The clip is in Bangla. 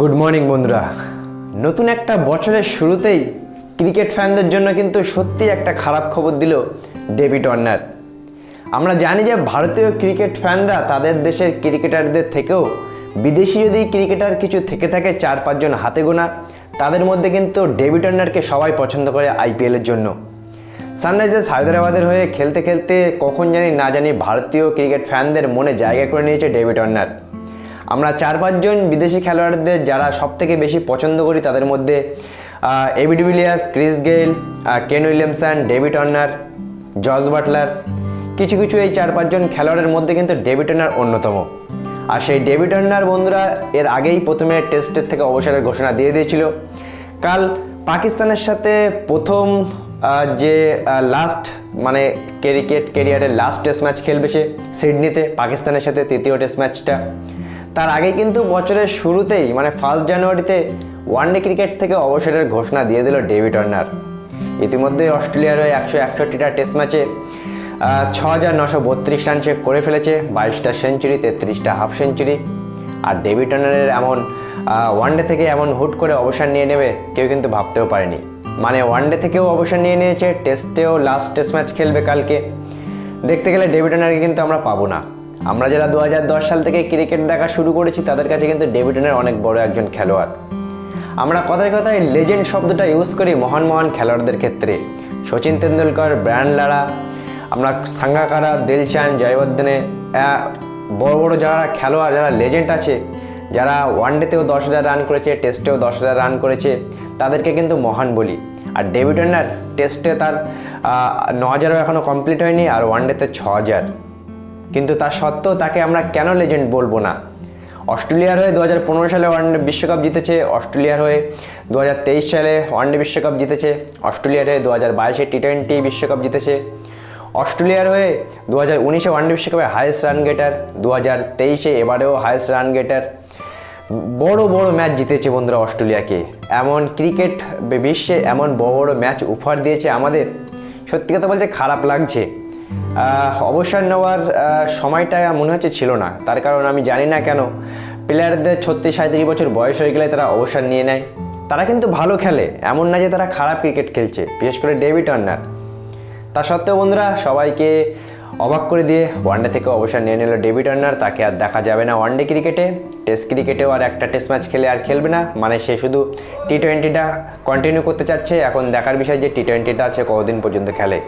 গুড মর্নিং বন্ধুরা। নতুন একটা বছরের শুরুতেই ক্রিকেট ফ্যানদের জন্য কিন্তু সত্যি একটা খারাপ খবর দিল ডেভিড ওয়ার্নার। আমরা জানি যে ভারতীয় ক্রিকেট ফ্যানরা তাদের দেশের ক্রিকেটারদের থেকেও বিদেশি যদি ক্রিকেটার কিছু থেকে থাকে চার পাঁচজন হাতে গোনা, তাদের মধ্যে কিন্তু ডেভিড ওয়ার্নারকে সবাই পছন্দ করে আইপিএলের জন্য। সানরাইজার্স হায়দ্রাবাদের হয়ে খেলতে খেলতে কখন জানি না জানি ভারতীয় ক্রিকেট ফ্যানদের মনে জায়গা করে নিয়েছে ডেভিড ওয়ার্নার। আমরা চার পাঁচজন বিদেশি খেলোয়াড়দের যারা সব থেকে বেশি পছন্দ করি তাদের মধ্যে AB de Villiers Chris Gayle Kane Williamson David Warner George Buttler কিছু কিছু এই চার পাঁচজন খেলোয়াড়ের মধ্যে কিন্তু ডেভিড ওয়ার্নার অন্যতম। আর সেই ডেভিড ওয়ার্নার বন্ধুরা এর আগেই প্রথমে টেস্টের থেকে অবসরের ঘোষণা দিয়ে দিয়েছিল। কাল পাকিস্তানের সাথে প্রথম যে লাস্ট মানে ক্রিকেট কেরিয়ারের লাস্ট টেস্ট ম্যাচ খেলবে সে সিডনিতে, পাকিস্তানের সাথে তৃতীয় টেস্ট ম্যাচটা তার আগে কিন্তু বছরের শুরুতেই মানে ফার্স্ট জানুয়ারিতে ওয়ানডে ক্রিকেট থেকে অবসরের ঘোষণা দিয়ে দিল ডেভিড ওয়ার্নার ইতিমধ্যে অস্ট্রেলিয়ার হয়ে একশো একষট্টিটা টেস্ট ম্যাচে ছ হাজার নশো বত্রিশ রান সে করে ফেলেছে, বাইশটা সেঞ্চুরি তেত্রিশটা হাফ সেঞ্চুরি আর ডেভিড ওয়ার্নারের এমন ওয়ানডে থেকে এমন হুট করে অবসর নিয়ে নেবে কেউ কিন্তু ভাবতেও পারেনি। মানে ওয়ানডে থেকেও অবসর নিয়ে নিয়েছে টেস্টেও লাস্ট টেস্ট ম্যাচ খেলবে কালকে। দেখতে গেলে ডেভিড ওয়ার্নারকে কিন্তু আমরা পাবো না। আমরা যারা দু হাজার দশ সাল থেকে ক্রিকেট দেখা শুরু করেছি, তাদের কাছে কিন্তু ডেভিড ওয়ার্নার অনেক বড় একজন খেলোয়াড়। আমরা কথায় কথায় লেজেন্ড শব্দটা ইউজ করি মহান মহান খেলোয়াড়দের ক্ষেত্রে। সচিন তেন্ডুলকর ব্র্যান্ড লারা, আমরা সাঙ্গাকারা দিলচান জয়বর্ধনে বড় বড় যারা খেলোয়াড়, যারা লেজেন্ড আছে, যারা ওয়ানডেতেও দশ হাজার রান করেছে টেস্টেও দশ হাজার রান করেছে, তাদেরকে কিন্তু মহান বলি। আর ডেভিড টেস্টে তার ন হাজারও এখনও কমপ্লিট হয়নি, আর ওয়ানডেতে ছ হাজার। কিন্তু তা সত্ত্বেও তাকে আমরা কেন লেজেন্ড বলব না? অস্ট্রেলিয়ার হয়ে দু হাজার পনেরো সালে ওয়ানডে বিশ্বকাপ জিতেছে, অস্ট্রেলিয়ার হয়ে দু হাজার তেইশ সালে ওয়ানডে বিশ্বকাপ জিতেছে, অস্ট্রেলিয়ার হয়ে দু হাজার বাইশে টি টোয়েন্টি বিশ্বকাপ জিতেছে, অস্ট্রেলিয়ার হয়ে দু হাজার উনিশে ওয়ানডে বিশ্বকাপে হায়েস্ট রান গেটার দু হাজার তেইশে এবারেও হায়েস্ট রান গেটার বড় বড় ম্যাচ জিতেছে বন্ধুরা অস্ট্রেলিয়াকে। এমন ক্রিকেট বিশ্বে এমন বড় বড় ম্যাচ উপহার দিয়েছে আমাদের। সত্যি কথা বলছে খারাপ লাগছে। অবসর নেওয়ার সময়টা মনে হচ্ছে ছিল না। তার কারণ আমি জানি না কেন। প্লেয়ারদের ছত্রিশ সাঁত্রিশ বছর বয়স হয়ে গেলে তারা অবসর নিয়ে নেয়। তারা কিন্তু ভালো খেলে, এমন না যে তারা খারাপ ক্রিকেট খেলছে, বিশেষ করে ডেভিড ওয়ার্নার। তা সত্ত্বেও বন্ধুরা, সবাইকে অবাক করে দিয়ে ওয়ানডে থেকে অবসর নিয়ে নিল ডেভিড ওয়ার্নার। তাকে আর দেখা যাবে না ওয়ানডে ক্রিকেটে। টেস্ট ক্রিকেটেও আর একটা টেস্ট ম্যাচ খেলে আর খেলবে না। মানে সে শুধু টি টোয়েন্টিটা কন্টিনিউ করতে চাচ্ছে। এখন দেখার বিষয় যে টি টোয়েন্টিটা আছে কতদিন পর্যন্ত খেলে।